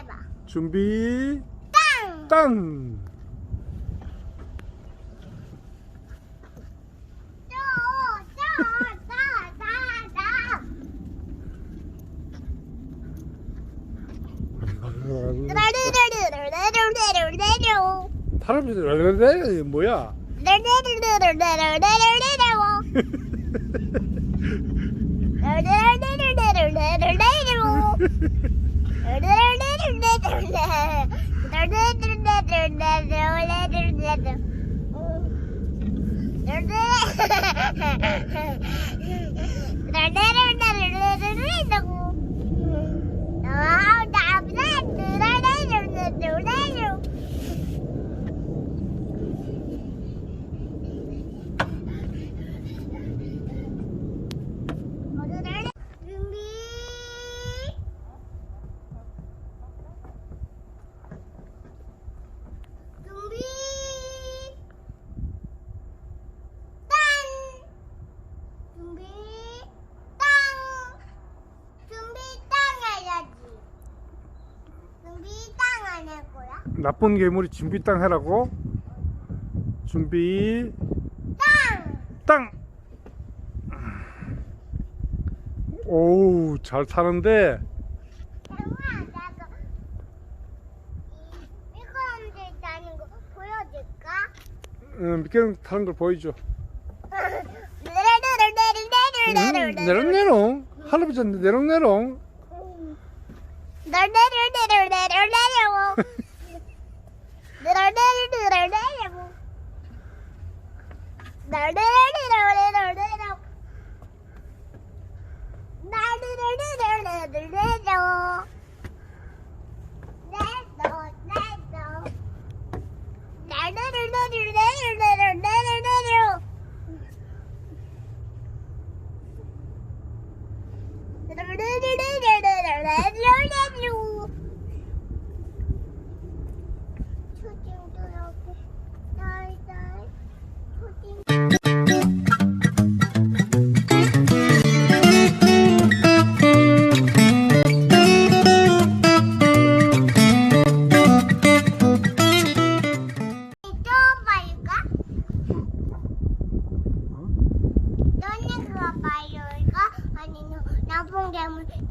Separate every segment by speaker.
Speaker 1: 해봐.
Speaker 2: 준비.
Speaker 1: 땅.
Speaker 2: 땅. 사람들 뭐야?
Speaker 1: They're
Speaker 2: 나쁜 괴물이 준비 땅 해라고? 준비
Speaker 1: 땅!
Speaker 2: 땅 오우 잘 타는데?
Speaker 1: 미끄럼틀 타는 거 보여줄까?
Speaker 2: 음, 미끄럼 타는 걸 보여줘. 내롱내롱. 할아버지한테 내롱내롱.
Speaker 1: 내려내려내려내려 Hello, hello.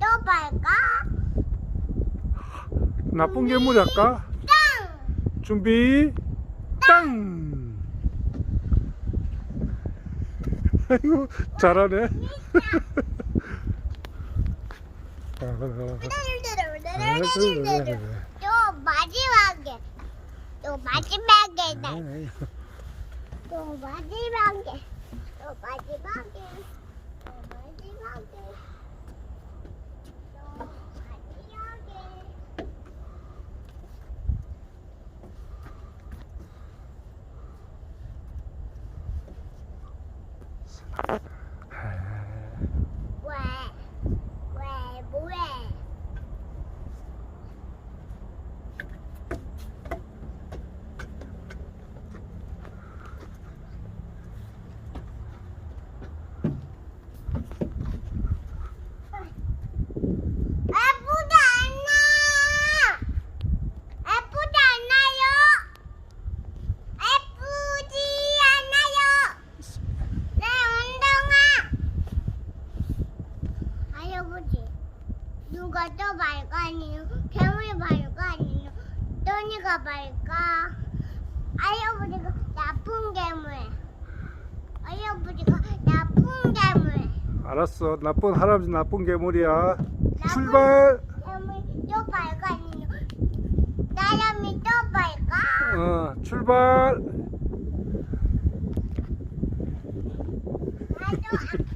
Speaker 1: 괴물 또 발까?
Speaker 2: 나쁜 괴물이 할까
Speaker 1: 땅!
Speaker 2: 준비 땅 아이고 잘하네
Speaker 1: 또 마지막에 또 마지막에 또 마지막에 또 마지막에 Thank you. 떠니가 말까? 할아버지가 나쁜 괴물. 할아버지가 나쁜 괴물.
Speaker 2: 알았어 나쁜 할아버지 나쁜 괴물이야
Speaker 1: 나쁜
Speaker 2: 출발
Speaker 1: 괴물이 또 아니요? 사람이 또 말까?
Speaker 2: 어 출발
Speaker 1: 나도